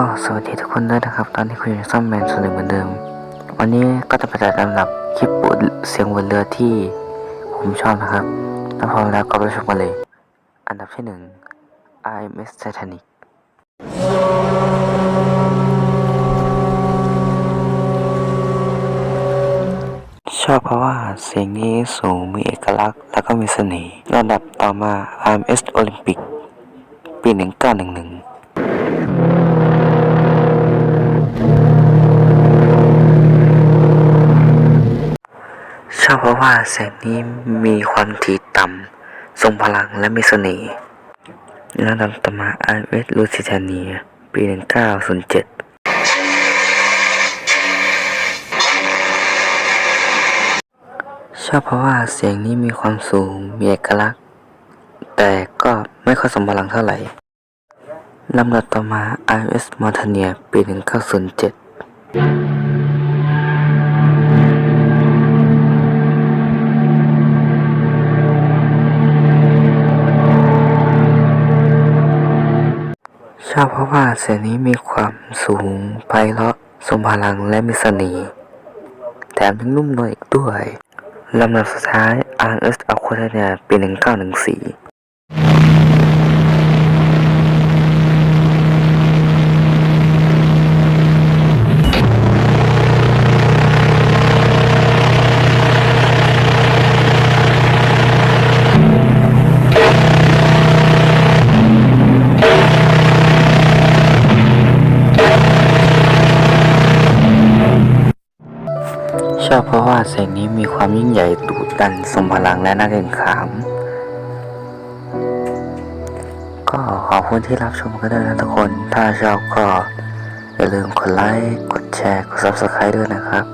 ก็สวัสดีทุกคนด้วยนะครับ ตอนนี้คุณอยู่ซ่อมแมนส่วนหนึ่งเหมือนเดิม วันนี้ก็จะไปจัดอันดับคลิปเสียงบนเรือที่ผมชอบนะครับถ้าพร้อมแล้วก็ไปชมกันเลย อันดับที่หนึ่ง IMS Titanic ชอบเพราะว่าเสียงนี้สูงมีเอกลักษณ์ แล้วก็มีเสน่ห์ลำดับต่อมา IMS Olympic ปี 1911 ชอบเพราะว่าแสงนี้มีความถี่ต่ำทรงพลังและมีเสน่ห์ลำดับต่อมา IMS Lusitania ปี 1907ชอบเพราะว่าเสียงนี้มีความสูง มีเอกลักษณ์ แต่ก็ไม่ค่อยสมพลังเท่าไหร่ลำดับต่อมา IS Montania ปี 1907 ชอบเพราะว่าเสียงนี้มีความสูงไพเราะทรงพลังและมีเสน่ห์แถมยังนุ่มนวลอีกด้วยลำดับสุดท้าย RS Aquatania ปี 1914 ชอบเพราะว่าแสงนี้มีความยิ่งใหญ่ดุดันสมพลังและน่าเกรงขาม ก็ขอบคุณที่รับชมกันด้วยนะทุกคน ถ้าชอบก็อย่าลืมกดไลค์กดแชร์กด subscribe ด้วยนะครับ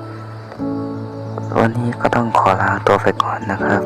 วันนี้ก็ต้องขอลาตัวไปก่อนนะครับ